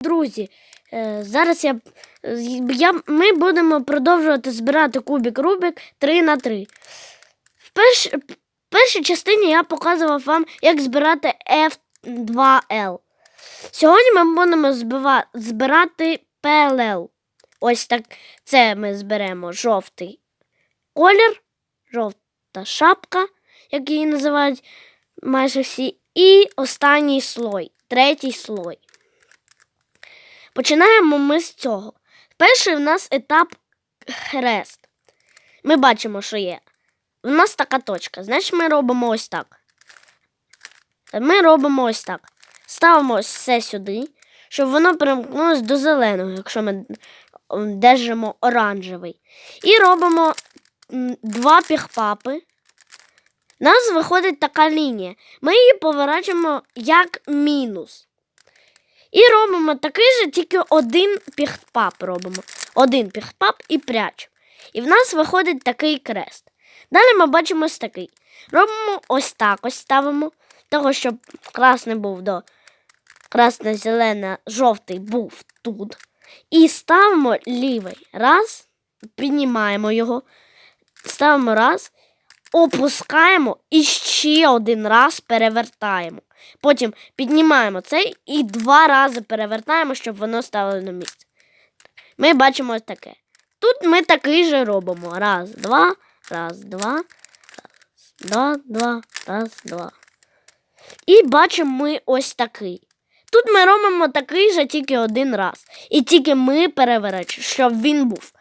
Друзі, е, зараз я, я, ми будемо продовжувати збирати кубик Рубик 3 на 3. В, перш, першій частині я показував вам, як збирати F2L. Сьогодні ми будемо збива, збирати PLL. Ось так це ми зберемо жовтий колір, жовта шапка, як її називають майже всі, і останній слой, третій слой. Починаємо ми з цього. Перший в нас етап хрест. Ми бачимо, що є. У нас така точка. Значить, ми робимо ось так. Ми робимо ось так. Ставимо ось все сюди, щоб воно перемкнулося до зеленого, якщо ми держимо оранжевий. І робимо два піхпапи. У нас виходить така лінія. Ми її поворачуємо як мінус. І робимо такий же, тільки один піхпап робимо. Один піхпап і прячемо. І в нас виходить такий крест. Далі ми бачимо ось такий. Робимо ось так ось ставимо, того, щоб красний був до красне, зелене, жовтий був тут. І ставимо лівий. Раз, піднімаємо його, ставимо раз, опускаємо і ще один раз перевертаємо. Потім піднімаємо цей і два рази перевертаємо, щоб воно стало на місце. Ми бачимо ось таке. Тут ми такий же робимо. Раз, два, раз, два, раз, два, два, раз, два. І бачимо ми ось такий. Тут ми робимо такий же тільки один раз. І тільки ми переверечуємо, щоб він був.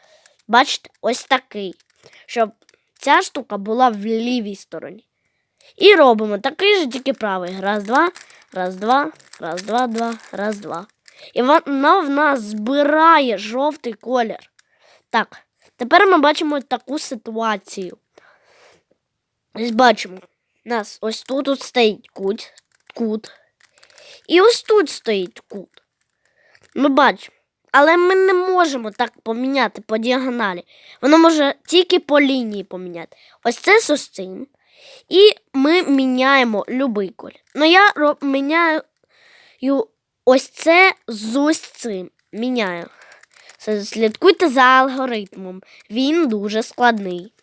Бачите, ось такий. Щоб ця штука була в лівій стороні. І робимо такий же, тільки правий. Раз, два, раз, два, раз, два, два, раз, два. І вона в нас збирає жовтий колір. Так, тепер ми бачимо таку ситуацію. Ось бачимо. У нас ось тут, тут стоїть кут, кут. І ось тут стоїть кут. Ми бачимо. Але ми не можемо так поміняти по діагоналі. Воно може тільки по лінії поміняти. Ось це цим. І ми міняємо любий колір. Ну я роб, міняю ось це з ось цим. Міняю. Слідкуйте за алгоритмом. Він дуже складний.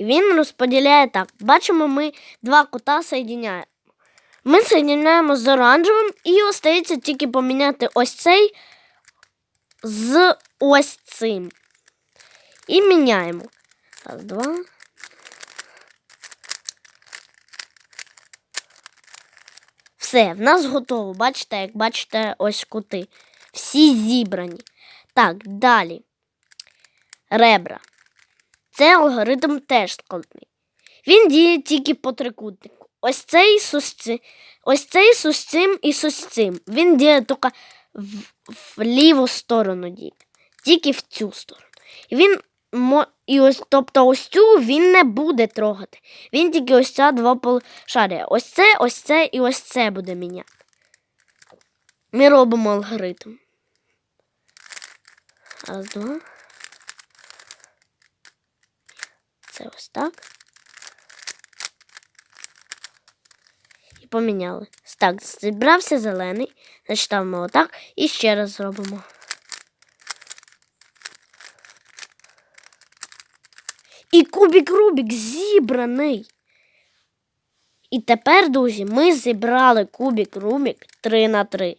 Він розподіляє так. Бачимо, ми два кута соєдиняємо. Ми соєдиняємо з оранжевим і остається тільки поміняти ось цей з ось цим. І міняємо. Раз, два. Все, в нас готово. Бачите, як бачите, ось кути. Всі зібрані. Так, далі. Ребра. Це алгоритм теж складний. Він діє тільки по трикутнику. Ось цей сусці, ось цей з цим і з цим. Він діє тільки в, в ліву сторону діє. Тільки в цю сторону. І він і ось, тобто ось цю він не буде трогати. Він тільки ось ця два полушарія. Ось це, ось це і ось це буде міняти. Ми робимо алгоритм. Раз, два. Це ось так. І поміняли. Так, зібрався зелений. Значить ставимо отак і ще раз зробимо. І кубик Рубік зібраний. І тепер, друзі, ми зібрали кубик Рубік 3 на 3.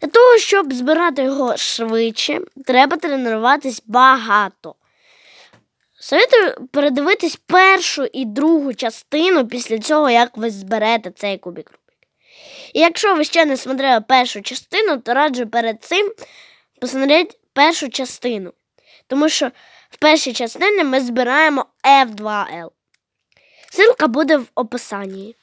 Для того, щоб збирати його швидше, треба тренуватись багато. Советую передивитись першу і другу частину після цього, як ви зберете цей кубік Рубік. І якщо ви ще не смотрели першу частину, то раджу перед цим посмотрети першу частину. Тому що в першій частині ми збираємо F2L. Ссылка буде в описанні.